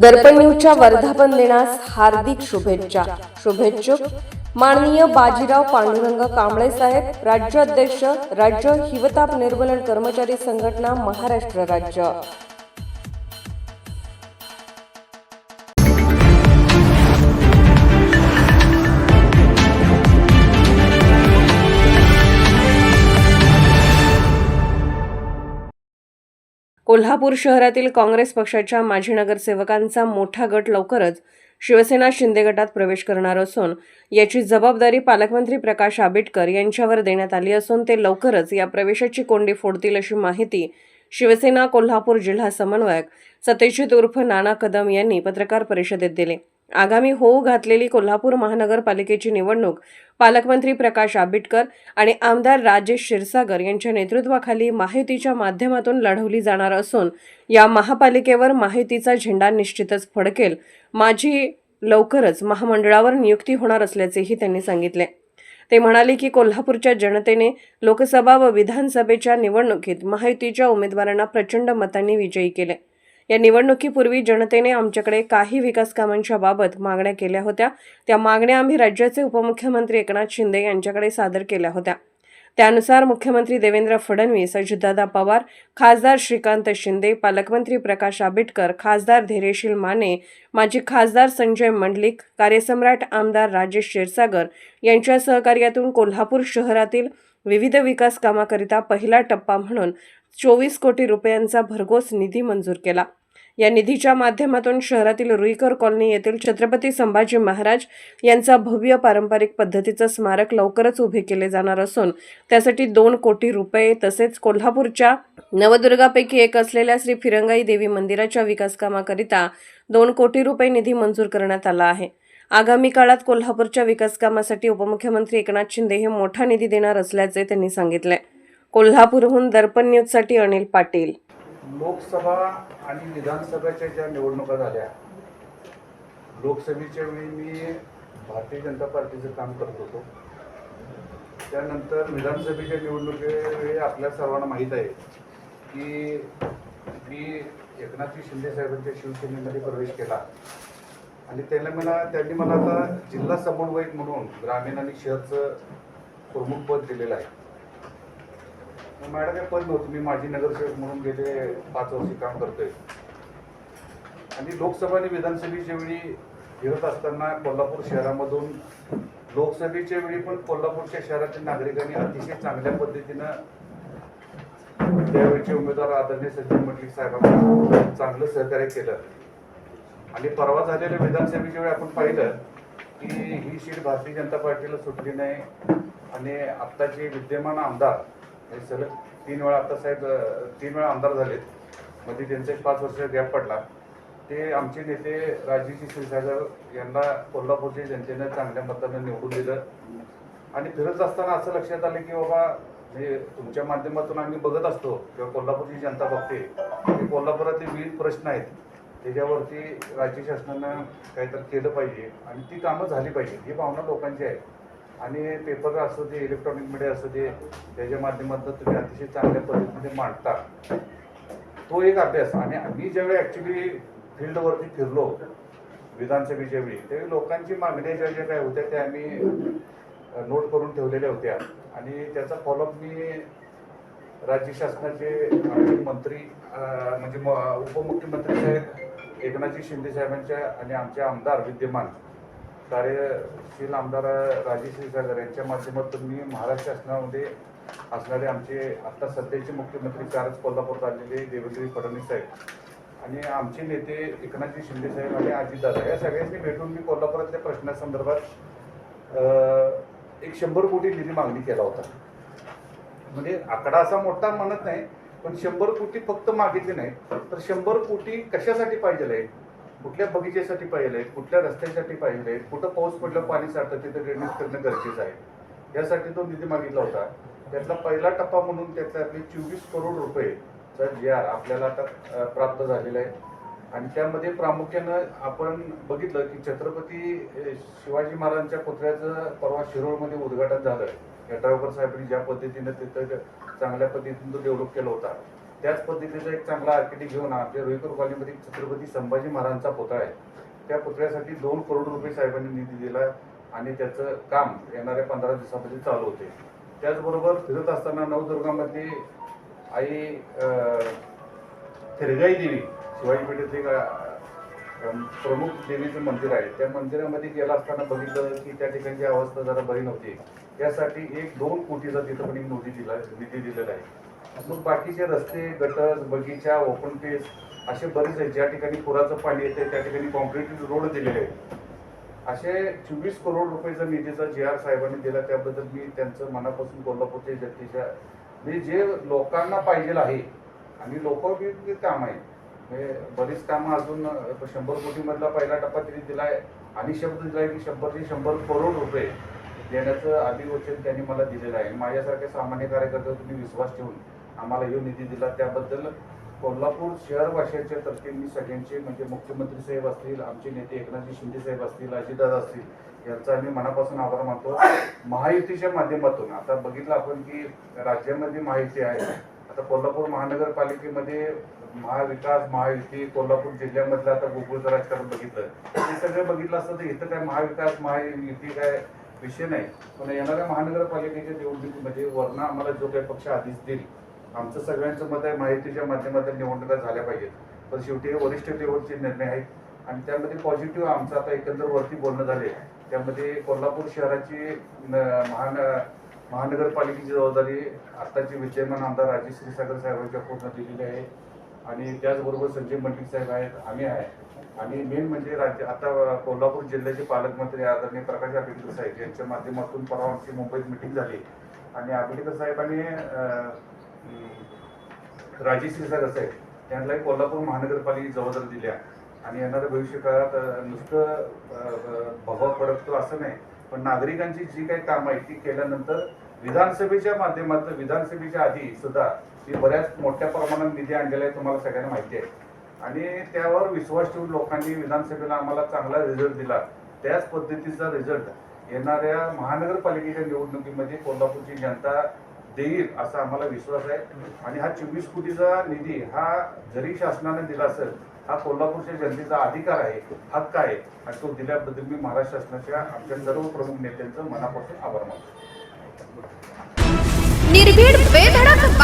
दर्पण न्यूजच्या वर्धापन दिनास हार्दिक शुभेच्छा. शुभेच्छुक माननीय बाजीराव पांडुरंग कांबळे साहेब राज्य अध्यक्ष राज्य हिवताप निर्मूलन कर्मचारी संघटना महाराष्ट्र राज्य. कोल्हापूर शहरातील काँग्रेस पक्षाच्या माजी नगरसेवकांचा मोठा गट लवकरच शिवसेना शिंदे गटात प्रवेश करणार असून याची जबाबदारी पालकमंत्री प्रकाश आंबेडकर यांच्यावर देण्यात आली असून ते लवकरच या प्रवेशाची कोंडी फोडतील अशी माहिती शिवसेना कोल्हापूर जिल्हा समन्वयक सत्यजित उर्फ नाना कदम यांनी पत्रकार परिषदेत दिले. आगामी होऊ घातलेली कोल्हापूर महानगरपालिकेची निवडणूक पालकमंत्री प्रकाश आंबेडकर आणि आमदार राजेश क्षीरसागर यांच्या नेतृत्वाखाली माहितीच्या माध्यमातून लढवली जाणार असून या महापालिकेवर माहितीचा झेंडा निश्चितच फडकेल. माझी लवकरच महामंडळावर नियुक्ती होणार असल्याचेही त्यांनी सांगितले. ते म्हणाले की कोल्हापूरच्या जनतेने लोकसभा व विधानसभेच्या निवडणुकीत माहितीच्या उमेदवारांना प्रचंड मतांनी विजयी केले. या निवडणुकीपूर्वी जनतेने आमच्याकडे काही विकास कामांच्या बाबत मागण्या केल्या होत्या. त्या मागण्या आम्ही राज्याचे उपमुख्यमंत्री एकनाथ शिंदे यांच्याकडे सादर केल्या होत्या. त्यानुसार मुख्यमंत्री देवेंद्र फडणवीस अजितदादा पवार खासदार श्रीकांत शिंदे पालकमंत्री प्रकाश आंबेडकर खासदार धैर्यशील माने माजी खासदार संजय मंडलिक कार्यसम्राट आमदार राजेश क्षीरसागर यांच्या सहकार्यातून कोल्हापूर शहरातील विविध विकास कामाकरिता पहिला टप्पा म्हणून चोवीस कोटी रुपयांचा भरघोस निधी मंजूर केला. या निधीच्या माध्यमातून शहरातील रुईकर कॉलनी येथील छत्रपती संभाजी महाराज यांचा भव्य पारंपरिक पद्धतीचं स्मारक लवकरच उभे केले जाणार असून त्यासाठी दोन कोटी रुपये तसेच कोल्हापूरच्या नवदुर्गापैकी एक असलेल्या श्री फिरंगाई देवी मंदिराच्या विकासकामाकरिता दोन कोटी रुपये निधी मंजूर करण्यात आला आहे. आगामी काळात कोल्हापूरच्या विकासकामासाठी उपमुख्यमंत्री एकनाथ शिंदे हे मोठा निधी देणार असल्याचे त्यांनी सांगितले. कोल्हापूरहून दर्पण न्यूजसाठी अनिल पाटील. लोकसभा आणि विधानसभेच्या ज्या निवडणुका झाल्या लोकसभेच्या वेळी मी भारतीय जनता पार्टीचं काम करत होतो. त्यानंतर विधानसभेच्या निवडणुकीवेळी आपल्या सर्वांना माहीत आहे की मी एकनाथजी शिंदे साहेबांच्या शिवसेनेमध्ये प्रवेश केला. आणि त्याला मला त्यांनी मला आता जिल्हा समन्वयक म्हणून ग्रामीण आणि शहरचं प्रमुख पद दिलेलं आहे. मॅडम हे पद नव्हतं मी माझी नगरसेवक म्हणून गेले पाच वर्षी काम करतोय. आणि लोकसभा आणि विधानसभेच्या वेळी फिरत असताना कोल्हापूर शहरामधून लोकसभेच्या वेळी पण कोल्हापूरच्या शहरातील नागरिकांनी अतिशय चांगल्या पद्धतीनं त्यावेळचे उमेदवार आदरणीय सचिन मंडलिक साहेबांना चांगलं सहकार्य केलं. आणि परवा झालेल्या विधानसभेच्या वेळी आपण पाहिलं की ही सीट भारतीय जनता पार्टीला सुटली नाही. आणि आत्ताचे विद्यमान आमदार हे सलग तीन वेळा आता साहेब तीन वेळा आमदार झालेत. मध्ये त्यांचा एक पाच वर्ष गॅप पडला. ते आमचे नेते राजेश क्षीरसागर यांना कोल्हापूरच्या जनतेनं चांगल्या मतानं निवडून दिलं. आणि फिरत असताना असं लक्षात आलं की बाबा म्हणजे तुमच्या माध्यमातून आम्ही बघत असतो किंवा कोल्हापूरची जनता बघते. की कोल्हापुरातील विविध प्रश्न आहेत. त्याच्यावरती राज्य शासनानं काहीतरी केलं पाहिजे आणि ती कामं झाली पाहिजे ही भावना लोकांची आहे. आणि पेपर असू दे इलेक्ट्रॉनिक मीडिया असू दे त्याच्या माध्यमातून तुम्ही अतिशय चांगल्या पद्धतीने मांडता तो एक अभ्यास. आणि मी ज्यावेळी ॲक्च्युली फील्डवरती फिरलो विधानसभेच्या वेळी त्यावेळी लोकांची मागण्या ज्या ज्या काय होत्या त्या आम्ही नोट करून ठेवलेल्या होत्या. आणि त्याचा फॉलोअप मी राज्य शासनाचे आमचे मंत्री म्हणजे म- उपमुख्यमंत्री साहेब एकनाथजी शिंदे साहेबांच्या आणि आमचे आमदार विद्यमान कार्यशील आमदार राजेश क्षीरसागर यांच्या माध्यमातून मी महाराष्ट्र शासनामध्ये असणारे आमचे आत्ता सध्याचे मुख्यमंत्री चारच कोल्हापूर आलेले देवेंद्र फडणवीस साहेब आणि आमचे नेते एकनाथजी शिंदे साहेब आणि अजितदादा या सगळ्यांनी भेटून मी कोल्हापुरातल्या प्रश्नासंदर्भात एक शंभर कोटी निधी मागणी केला होता. म्हणजे आकडा असा मोठा म्हणत नाही पण शंभर कोटी फक्त मागितले नाही तर शंभर कोटी कशासाठी पाहिजे आहे कुठल्या बगीचेसाठी पाहिजे आहे कुठल्या रस्त्यासाठी पाहिजे आहे कुठं पाऊस पडलं पाणी साठतं तिथं ड्रेनेज करणं गरजेचं आहे. यासाठी तो निधी मागितला होता. त्यातला पहिला टप्पा म्हणून त्याच्यातले चोवीस करोड रुपयेचा जी आर आपल्याला आता प्राप्त झालेला आहे. आणि त्यामध्ये प्रामुख्यानं आपण बघितलं की छत्रपती शिवाजी महाराजांच्या पुतळ्याचं परवा शिरोळमध्ये उद्घाटन झालं. यड्रावकर साहेबांनी ज्या पद्धतीनं तिथं चांगल्या पद्धतीनं तो डेव्हलप केला होता. त्याच पद्धतीचा एक चांगला आर्किटेक्ट घेऊन आमच्या रोहिकर कॉलनीमध्ये छत्रपती संभाजी महाराजांचा पुतळा आहे. त्या पुतळ्यासाठी दोन करोड रुपये साहेबांनी निधी दिला आणि त्याचं काम येणाऱ्या पंधरा दिवसामध्ये चालू होते. त्याचबरोबर फिरत असताना नवदुर्गामध्ये आई थिरगाई देवी शिवाजी पेठेतली एक, प्रमुख देवीचं मंदिर आहे. त्या मंदिरामध्ये गेला असताना बघितलं की त्या ठिकाणची अवस्था जरा बरी नव्हती. त्यासाठी एक दोन कोटीचा तिथं पण एक निधी दिला निधी दिलेला आहे. मग बाकीचे रस्ते गटर बगीचा ओपन पेस असे बरेच आहेत. ज्या ठिकाणी पुराचं पाणी येते त्या ठिकाणी कॉन्क्रीट रोड दिलेले आहेत. असे चोवीस करोड रुपयेचा निधीचा जे आर साहेबांनी दिला त्याबद्दल मी त्यांचं मनापासून कोल्हापूरच्या जनतेच्या म्हणजे जे लोकांना पाहिजे आहे आणि लोकोपयोगी काम आहे म्हणजे बरीच कामं अजून शंभर कोटीमधला पहिला टप्पा त्यांनी दिलाय आणि शब्द दिला आहे की शंभरचे शंभर करोड रुपये. देण्याचं अभिवचन त्यांनी मला दिलेलं आहे. माझ्यासारख्या सामान्य कार्यकर्त्यावर तुम्ही विश्वास ठेवून आम्हाला यो निधी दिला. त्याबद्दल कोल्हापूर शहरवासियांच्या तर्फे मी सगळ्यांचे म्हणजे मुख्यमंत्री साहेब असतील आमचे नेते एकनाथजी शिंदे साहेब असतील अजितदादा असतील यांचा आम्ही मनापासून आभार मानतो. महायुतीच्या माध्यमातून आता बघितलं आपण की राज्यामध्ये महायुती आहे. आता कोल्हापूर महानगरपालिकेमध्ये महाविकास महायुती कोल्हापूर जिल्ह्यामधलं आता गोकुळचं राजकारण बघितलं. हे सगळं बघितलं असतं तर इथं काय महाविकास महायुती काय विषय नाही. पण येणाऱ्या महानगरपालिकेच्या निवडणुकीमध्ये वर्ण आम्हाला जो काही पक्ष आधीच देईल आमचं सगळ्यांचं मत आहे माहितीच्या माध्यमातून निवडणुका झाल्या पाहिजेत. पण शेवटी हे वरिष्ठ लेवलचे निर्णय आहेत. आणि त्यामध्ये पॉझिटिव्ह आमचं आता एकंदर वरती बोलणं झाले त्यामध्ये कोल्हापूर शहराची महान महानगरपालिकेची जबाबदारी आत्ताचे विद्यमान आमदार राजेश श्रीसागर साहेबांच्या पूर्ण दिलेली आहे. आणि त्याचबरोबर संजय मंडळी साहेब आहेत आम्ही आहे. आणि मेन म्हणजे राज्य आता कोल्हापूर जिल्ह्याचे पालकमंत्री आदरणीय प्रकाश आंबेडकर साहेब यांच्या माध्यमातून परवा आमची मुंबईत मिटिंग झाली. आणि आंबेडकर साहेबांनी अं, राजेश क्षीरसागर साहेब यांनाही कोल्हापूर महानगरपालिकेची जबाबदारी दिल्या आणि येणाऱ्या भविष्य काळात नुसतं भगवा फडकतो असं नाही पण नागरिकांची जी काही कामं आहेत ती केल्यानंतर विधानसभेच्या माध्यमातून विधानसभेच्या आधी सुद्धा ती बऱ्याच मोठ्या प्रमाणात निधी आणलेला आहे तुम्हाला सगळ्यांना माहिती आहे. आणि त्यावर विश्वास ठेवून लोकांनी विधानसभेला आम्हाला चांगला रिझल्ट दिला. त्याच पद्धतीचा रिझल्ट येणाऱ्या महानगरपालिकेच्या निवडणुकीमध्ये कोल्हापूरची जनता देईल असा आम्हाला विश्वास आहे. आणि हा चोवीस कोटीचा निधी हा जरी शासनाने दिला असेल हा कोल्हापूरच्या जनतेचा अधिकार आहे हक्क आहे आणि तो दिल्याबद्दल मी महाराष्ट्र शासनाच्या आमच्या सर्व प्रमुख नेत्यांचं मनापासून आभार मानतो.